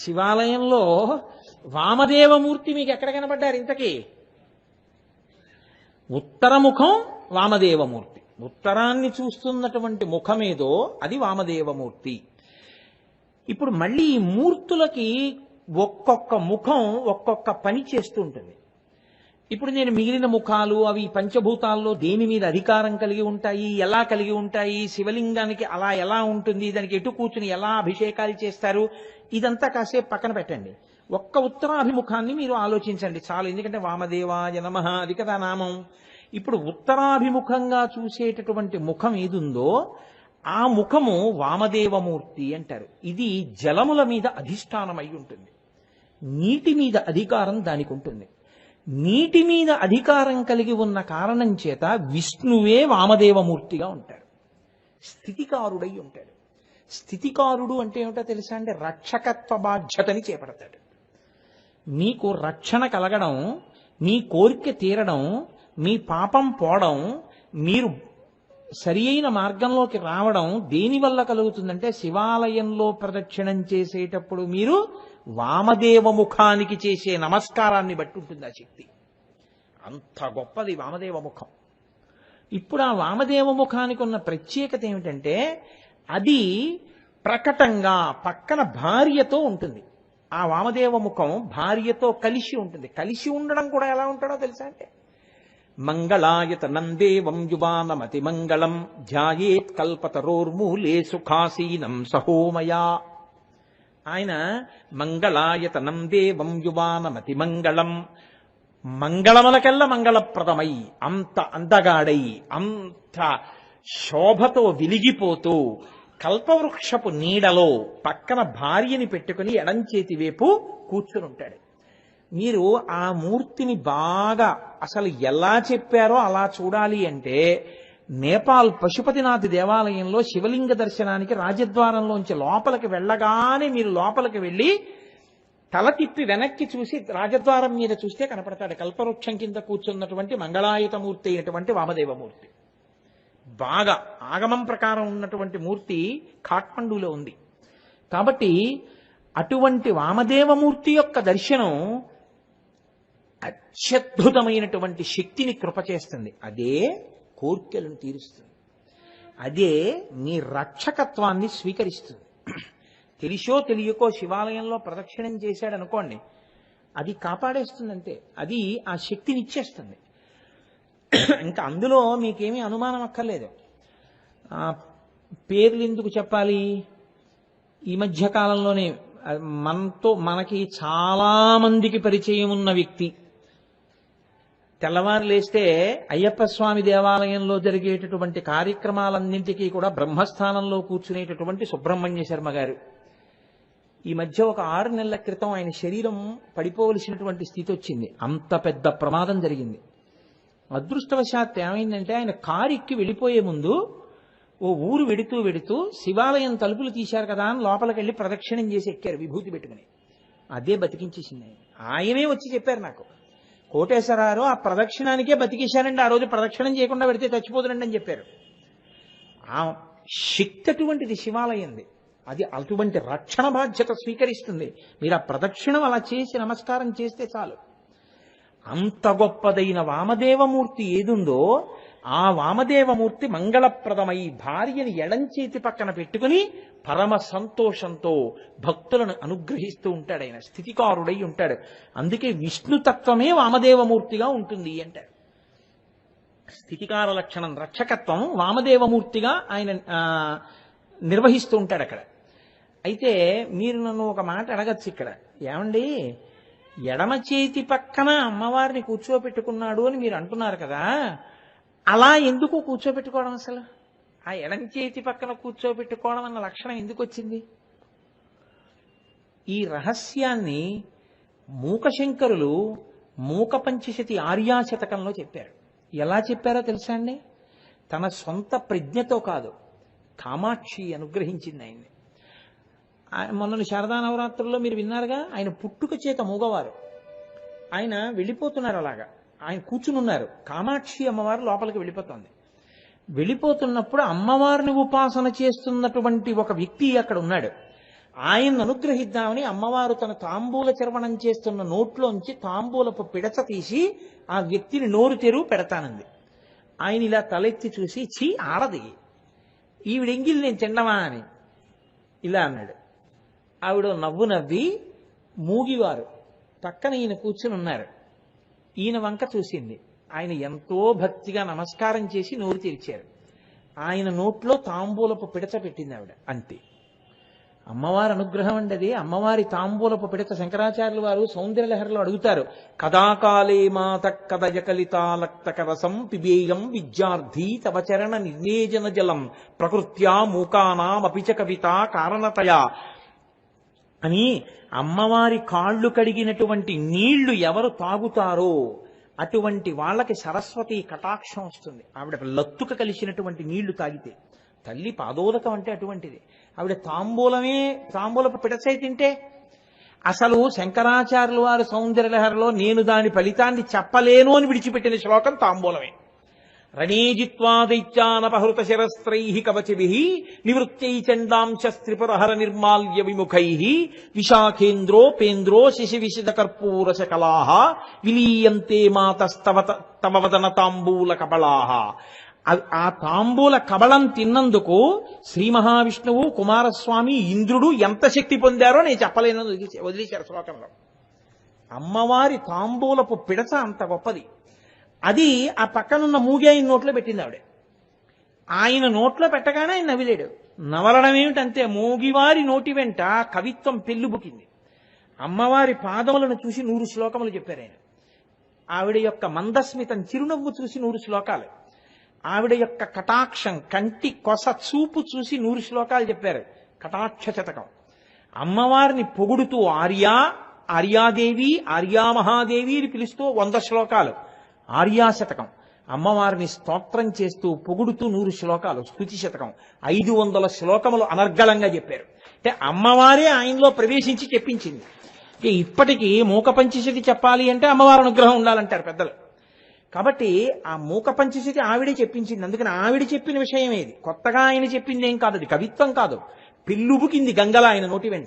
శివాలయంలో వామదేవమూర్తి మీకు ఎక్కడ కనబడ్డారు ఇంతకీ? ఉత్తరముఖం వామదేవమూర్తి. ఉత్తరాన్ని చూస్తున్నటువంటి ముఖమేదో అది వామదేవమూర్తి. ఇప్పుడు మళ్ళీ ఈ మూర్తులకి ఒక్కొక్క ముఖం ఒక్కొక్క పని చేస్తూ ఉంటుంది. ఇప్పుడు నేను మిగిలిన ముఖాలు అవి పంచభూతాల్లో దేని మీద అధికారం కలిగి ఉంటాయి ఎలా కలిగి ఉంటాయి శివలింగానికి అలా ఎలా ఉంటుంది దానికి ఎటు కూర్చుని ఎలా అభిషేకాలు చేస్తారు ఇదంతా కాసేపు పక్కన పెట్టండి. ఒక్క ఉత్తరాభిముఖాన్ని మీరు ఆలోచించండి చాలు ఎందుకంటే వామదేవ జనమ అది కదా నామం. ఇప్పుడు ఉత్తరాభిముఖంగా చూసేటటువంటి ముఖం ఏదుందో ఆ ముఖము వామదేవమూర్తి అంటారు. ఇది జలముల మీద అధిష్టానమై ఉంటుంది. నీటి మీద అధికారం దానికి ఉంటుంది. నీటి మీద అధికారం కలిగి ఉన్న కారణం చేత విష్ణువే వామదేవమూర్తిగా ఉంటాడు. స్థితికారుడై ఉంటాడు. స్థితికారుడు అంటే ఏమిటో తెలుసా అంటే రక్షకత్వ బాధ్యతని చేపడతాడు. మీకు రక్షణ కలగడం మీ కోరిక తీరడం మీ పాపం పోవడం మీరు సరి అయిన మార్గంలోకి రావడం దేనివల్ల కలుగుతుందంటే శివాలయంలో ప్రదక్షిణం చేసేటప్పుడు మీరు వామదేవ ముఖానికి చేసే నమస్కారాన్ని బట్టి ఉంటుంది ఆ శక్తి. అంత గొప్పది వామదేవ ముఖం. ఇప్పుడు ఆ వామదేవ ముఖానికి ఉన్న ప్రత్యేకత ఏమిటంటే అది ప్రకటంగా పక్కన భార్యతో ఉంటుంది. ఆ వామదేవ ముఖం భార్యతో కలిసి ఉంటుంది. కలిసి ఉండడం కూడా ఎలా ఉంటాడో తెలుసా అంటే మంగళాయత నందేవం యువానమతి మంగళం ధ్యాయేత్ కల్పతరోర్మూలే సుఖాసీనం సహోమయా. ఆయన మంగళాయతనం దేవం యువానమతి మంగళం. మంగళములకెల్ల మంగళప్రదమై అంత అందగాడై అంత శోభతో వెలిగిపోతూ కల్పవృక్షపు నీడలో పక్కన భార్యని పెట్టుకుని ఎడంచేతి వైపు కూర్చునుంటాడు. మీరు ఆ మూర్తిని బాగా అసలు ఎలా చెప్పారో అలా చూడాలి అంటే నేపాల్ పశుపతినాథ్ దేవాలయంలో శివలింగ దర్శనానికి రాజద్వారంలోంచి లోపలికి వెళ్ళగానే మీరు లోపలికి వెళ్ళి తల తిప్పి వెనక్కి చూసి రాజద్వారం మీద చూస్తే కనపడతాడు. కల్పవృక్షం కింద కూర్చున్నటువంటి మంగళాయుతమూర్తి అయినటువంటి వామదేవమూర్తి. బాగా ఆగమం ప్రకారం ఉన్నటువంటి మూర్తి ఖాట్మండులో ఉంది. కాబట్టి అటువంటి వామదేవమూర్తి యొక్క దర్శనం అత్యద్భుతమైనటువంటి శక్తిని కృప చేస్తుంది అదే కోర్కెలను తీరుస్తుంది. అదే నీ రక్షకత్వాన్ని స్వీకరిస్తుంది. తెలిసో తెలియకో శివాలయంలో ప్రదక్షిణం చేశాడు అనుకోండి అది కాపాడేస్తుందంటే అది ఆ శక్తిని ఇచ్చేస్తుంది ఇంకా అందులో మీకేమీ అనుమానం అక్కర్లేదు. ఆ పేర్లు ఎందుకు చెప్పాలి? ఈ మధ్య కాలంలోనే మనతో మనకి చాలా మందికి పరిచయం ఉన్న వ్యక్తి తెల్లవారు లేస్తే అయ్యప్ప స్వామి దేవాలయంలో జరిగేటటువంటి కార్యక్రమాలన్నింటికీ కూడా బ్రహ్మస్థానంలో కూర్చునేటటువంటి సుబ్రహ్మణ్య శర్మ గారు. ఈ మధ్య ఒక ఆరు నెలల క్రితం ఆయన శరీరం పడిపోవలసినటువంటి స్థితి వచ్చింది. అంత పెద్ద ప్రమాదం జరిగింది. అదృష్టవశాత్తు ఏమైందంటే ఆయన కారు ఎక్కి వెళ్ళిపోయే ముందు ఓ ఊరు వెడుతూ వెడుతూ శివాలయం తలుపులు తీశారు కదా అని లోపలికి వెళ్ళి ప్రదక్షిణం చేసి ఎక్కారు విభూతి పెట్టుకుని. అదే బతికించేసింది ఆయన. ఆయనే వచ్చి చెప్పారు నాకు కోటేశ్వరారు ఆ ప్రదక్షిణానికే బతికేశారండి. ఆ రోజు ప్రదక్షిణం చేయకుండా పెడితే చచ్చిపోతుండండి అని చెప్పారు. ఆ శక్తి అటువంటిది శివాలయంది. అది అటువంటి రక్షణ బాధ్యత స్వీకరిస్తుంది. మీరు ఆ ప్రదక్షిణం అలా చేసి నమస్కారం చేస్తే చాలు. అంత గొప్పదైన వామదేవమూర్తి ఏదుందో ఆ వామదేవమూర్తి మంగళప్రదమై భార్యని ఎడంచేతి పక్కన పెట్టుకుని పరమ సంతోషంతో భక్తులను అనుగ్రహిస్తూ ఉంటాడు ఆయన. స్థితికారుడై ఉంటాడు. అందుకే విష్ణుతత్వమే వామదేవమూర్తిగా ఉంటుంది అంటారు స్థితికార లక్షణం రక్షకత్వం వామదేవమూర్తిగా ఆయన నిర్వహిస్తూ ఉంటాడు అక్కడ. అయితే మీరు నన్ను ఒక మాట అడగచ్చు ఇక్కడ. ఏమండి? ఎడమ చేతి పక్కన అమ్మవారిని కూర్చోబెట్టుకున్నాడు అని మీరు అంటున్నారు కదా. అలా ఎందుకు కూర్చోబెట్టుకోవడం అసలు? ఆ ఎడం చేతి పక్కన కూర్చోబెట్టుకోవడం అన్న లక్షణం ఎందుకు వచ్చింది? ఈ రహస్యాన్ని మూకశంకరులు మూక పంచశతి ఆర్యాశతకంలో చెప్పారు. ఎలా చెప్పారో తెలుసా అండి? తన సొంత ప్రజ్ఞతో కాదు కామాక్షి అనుగ్రహించింది ఆయన్ని. మొన్న శారదా నవరాత్రుల్లో మీరు విన్నారుగా ఆయన పుట్టుక చేత మూగవారు. ఆయన వెళ్ళిపోతున్నారు అలాగా. ఆయన కూర్చుని ఉన్నారు. కామాక్షి అమ్మవారు లోపలికి వెళ్ళిపోతుంది. వెళ్ళిపోతున్నప్పుడు అమ్మవారిని ఉపాసన చేస్తున్నటువంటి ఒక వ్యక్తి అక్కడ ఉన్నాడు. ఆయన్ను అనుగ్రహిద్దామని అమ్మవారు తన తాంబూల చర్వణం చేస్తున్న నోట్లోంచి తాంబూలపు పిడచ తీసి ఆ వ్యక్తిని నోరు తెరువు పెడతానంది. ఆయన ఇలా తలెత్తి చూసి చీ ఆడది. ఈవిడెంగిల్ నేను తిండమా అని. ఇలా అన్నాడు. ఆవిడ నవ్వు నవ్వి మూగివారు. పక్కన ఈయన కూర్చుని ఉన్నారు. ఈయన వంక చూసింది. ఆయన ఎంతో భక్తిగా నమస్కారం చేసి నోరు తెరిచారు. ఆయన నోట్లో తాంబూలపు పిడచ పెట్టింది ఆవిడ. అంతే. అమ్మవారి అనుగ్రహం అండి అది. అమ్మవారి తాంబూలపు పిడత శంకరాచార్యులు వారు సౌందర్యలహరిలో అడుగుతారు. కదాకాలే మాత కదయకలితాలక్తకరసం పిబేయం విద్యార్థి తవచరణ నిర్నేజన జలం ప్రకృత్యా మూకానామపిచ కవిత కారణతయా అని అమ్మవారి కాళ్ళు కడిగినటువంటి నీళ్ళు ఎవరు తాగుతారో అటువంటి వాళ్ళకి సరస్వతి కటాక్షం వస్తుంది. ఆవిడ లత్తుక కలిసినటువంటి నీళ్ళు తాగితే. తల్లి పాదోదకం అంటే అటువంటిది. ఆవిడ తాంబూలమే తాంబూలపు పిడసై తింటే అసలు శంకరాచార్యుల వారి సౌందర్యలహరిలో నేను దాని ఫలితాన్ని చెప్పలేను అని విడిచిపెట్టిన శ్లోకం తాంబూలమే. రణీజిత్వాదైత్యానపహృత శిరస్త్రై కవచిభి నివృత్తై చండాంశ త్రిపురహర నిర్మాల్య విముఖై విశాఖేంద్రోపేంద్రో శిశి విశిద కర్పూర శకలా విలీయంతే మాతస్తవ తాంబూల కపళాహ ఆ- తాంబూల కబళం తిన్నందుకు శ్రీ మహావిష్ణువు కుమారస్వామి ఇంద్రుడు ఎంత శక్తి పొందారో నేను చెప్పలేను వదిలేశారు శ్లోకంలో. అమ్మవారి తాంబూలపు పిడత అంత గొప్పది. అది ఆ పక్కనున్న మూగి ఆయన నోట్లో పెట్టింది ఆవిడ. ఆయన నోట్లో పెట్టగానే ఆయన నవిలేడు నవలడం ఏమిటంతే మూగివారి నోటి వెంట కవిత్వం పెళ్ళుబుకింది. అమ్మవారి పాదములను చూసి నూరు శ్లోకములు చెప్పారు ఆయన. ఆవిడ యొక్క మందస్మితం చిరునవ్వు చూసి నూరు శ్లోకాలు. ఆవిడ యొక్క కటాక్షం కంటి కొస చూపు చూసి నూరు శ్లోకాలు చెప్పారు. కటాక్ష శతకం. అమ్మవారిని పొగుడుతూ ఆర్యా ఆర్యాదేవి ఆర్యామహాదేవి అని పిలుస్తూ వంద శ్లోకాలు. ఆర్యాశతకం. అమ్మవారిని స్తోత్రం చేస్తూ పొగుడుతూ నూరు శ్లోకాలు స్థుతి శతకం. ఐదు వందల శ్లోకములు అనర్గళంగా చెప్పారు. అంటే అమ్మవారే ఆయనలో ప్రవేశించి చెప్పించింది. ఇప్పటికీ మూక పంచశతి చెప్పాలి అంటే అమ్మవారి అనుగ్రహం ఉండాలంటారు పెద్దలు. కాబట్టి ఆ మూక పంచశతి ఆవిడే చెప్పించింది. అందుకని ఆవిడ చెప్పిన విషయం ఏది? కొత్తగా ఆయన చెప్పింది ఏం కాదు అది. కవిత్వం కాదు. పిల్లుబుకింది గంగల ఆయన నోటి వెంట.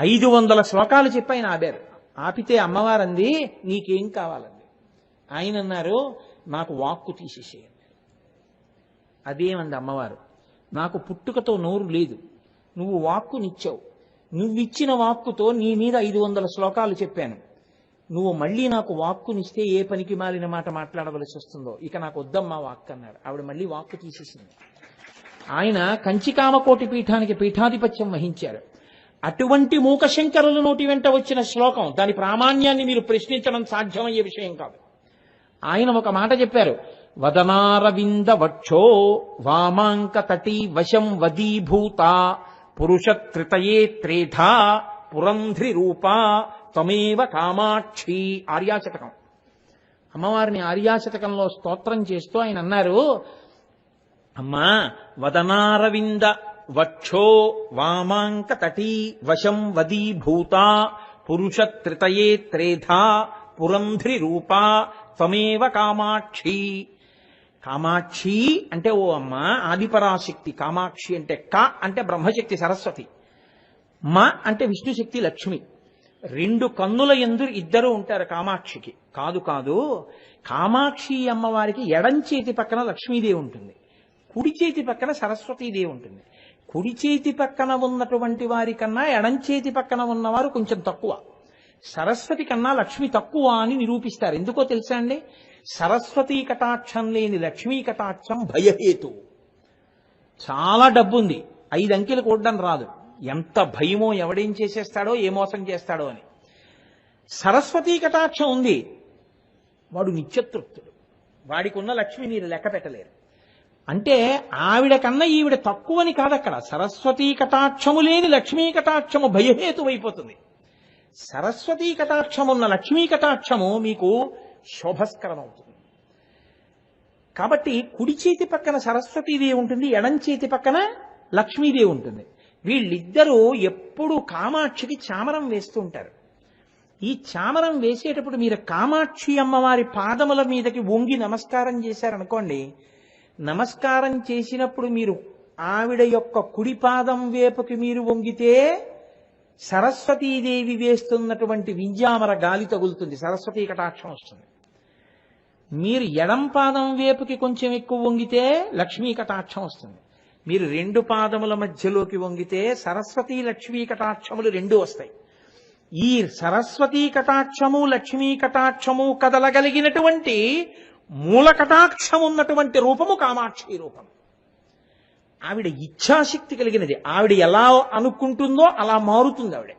ఐదు వందల శ్లోకాలు చెప్పి ఆయన ఆపారు. ఆపితే అమ్మవారంది నీకేం కావాలండి ఆయన అన్నారు నాకు వాక్కు తీసేసేయండి. అదేమంది అమ్మవారు. నాకు పుట్టుకతో నోరు లేదు. నువ్వు వాక్కునిచ్చావు. నువ్విచ్చిన వాక్కుతో నీ మీద ఐదు వందల శ్లోకాలు చెప్పాను. నువ్వు మళ్ళీ నాకు వాక్కునిస్తే ఏ పనికి మాలిన మాట మాట్లాడవలసి వస్తుందో? ఇక నాకు వద్దమ్మా వాక్కు అన్నాడు. ఆవిడ మళ్ళీ వాక్కు తీసేసింది. ఆయన కంచికామకోటి పీఠానికి పీఠాధిపత్యం వహించారు. అటువంటి మూకశంకరుల నోటి వెంట వచ్చిన శ్లోకం. దాని ప్రామాణ్యాన్ని మీరు ప్రశ్నించడం సాధ్యమయ్యే విషయం కాదు. ఆయన ఒక మాట చెప్పారు. వదనారవింద వక్షో వామాంక తటీ వశం వదీభూత పురుష త్రితయే త్రేధా పురంధ్రి రూప త్వమేవ కామాక్షి ఆర్యాశతకం. అమ్మవారిని ఆర్యాశతకంలో స్తోత్రం చేస్తూ ఆయన అన్నారు అమ్మా వదనారవింద వక్షో వామాంక తటీ వశం వదీభూత పురుష త్రితయే త్రేధా పురంధ్రి రూప త్వమేవ కామాక్షి. కామాక్షి అంటే ఓ అమ్మ ఆదిపరాశక్తి. కామాక్షి అంటే క అంటే బ్రహ్మశక్తి సరస్వతి. మ అంటే విష్ణుశక్తి లక్ష్మి. రెండు కన్నుల ఎందు ఇద్దరు ఉంటారు కామాక్షికి. కాదు కాదు కామాక్షి అమ్మవారికి ఎడం చేతి పక్కన లక్ష్మీదేవి ఉంటుంది. కుడి చేతి పక్కన సరస్వతీదేవి ఉంటుంది. కుడి చేతి పక్కన ఉన్నటువంటి వారి కన్నా ఎడం చేతి పక్కన ఉన్నవారు కొంచెం తక్కువ. సరస్వతి కన్నా లక్ష్మి తక్కువ అని నిరూపిస్తారు. ఎందుకో తెలుసా అండి? సరస్వతీ కటాక్షం లేని లక్ష్మీ కటాక్షం భయహేతు. చాలా డబ్బుంది. ఐదు అంకెలు కూడడం రాదు. ఎంత భయమో ఎవడేం చేసేస్తాడో ఏ మోసం చేస్తాడో అని. సరస్వతీ కటాక్షం ఉంది. వాడు నిత్యతృప్తుడు. వాడికి ఉన్న లక్ష్మి మీరు లెక్క పెట్టలేరు. అంటే ఆవిడ కన్నా ఈవిడ తక్కువని కాదక్కడ. సరస్వతీ కటాక్షము లేని లక్ష్మీ కటాక్షము భయహేతువైపోతుంది. సరస్వతీ కటాక్షమున్న లక్ష్మీ కటాక్షము మీకు శోభస్కరం అవుతుంది కాబట్టి కుడి చేతి పక్కన సరస్వతీదేవి ఉంటుంది ఎడం చేతి పక్కన లక్ష్మీదేవి ఉంటుంది. వీళ్ళిద్దరూ ఎప్పుడు కామాక్షికి చామరం వేస్తూ ఉంటారు. ఈ చామరం వేసేటప్పుడు మీరు కామాక్షి అమ్మవారి పాదముల మీదకి వంగి నమస్కారం చేశారనుకోండి నమస్కారం చేసినప్పుడు మీరు ఆవిడ యొక్క కుడి పాదం వేపుకి మీరు వంగితే సరస్వతీదేవి వేస్తున్నటువంటి వింజామర గాలి తగులుతుంది. సరస్వతీ కటాక్షం వస్తుంది. మీరు ఎడం పాదం వేపుకి కొంచెం ఎక్కువ వంగితే లక్ష్మీ కటాక్షం వస్తుంది. మీరు రెండు పాదముల మధ్యలోకి వంగితే సరస్వతీ లక్ష్మీ కటాక్షములు రెండు వస్తాయి. ఈ సరస్వతీ కటాక్షము లక్ష్మీ కటాక్షము కదలగలిగినటువంటి మూల కటాక్షం ఉన్నటువంటి రూపము కామాక్షి రూపం. ఆవిడ ఇచ్ఛాశక్తి కలిగినది. ఆవిడ ఎలా అనుకుంటుందో అలా మారుతుంది ఆవిడ.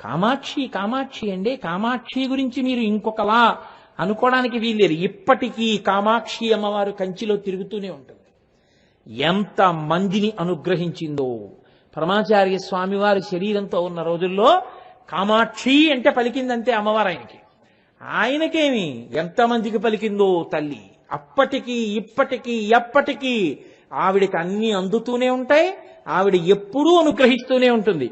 కామాక్షి కామాక్షి అండి. కామాక్షి గురించి మీరు ఇంకొకలా అనుకోవడానికి వీల్లేదు. ఇప్పటికీ కామాక్షి అమ్మవారు కంచిలో తిరుగుతూనే ఉంటుంది. ఎంత మందిని అనుగ్రహించిందో. పరమాచార్య స్వామివారి శరీరంతో ఉన్న రోజుల్లో కామాక్షి అంటే పలికిందంతే అమ్మవారు ఆయనకి ఆయనకేమి ఎంతమందికి పలికిందో తల్లి. అప్పటికీ ఇప్పటికీ ఎప్పటికీ ఆవిడికి అన్ని అందుతూనే ఉంటాయి ఆవిడ ఎప్పుడూ అనుగ్రహిస్తూనే ఉంటుంది.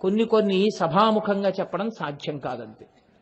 కొన్ని కొన్ని సభాముఖంగా చెప్పడం సాధ్యం కాదంతే.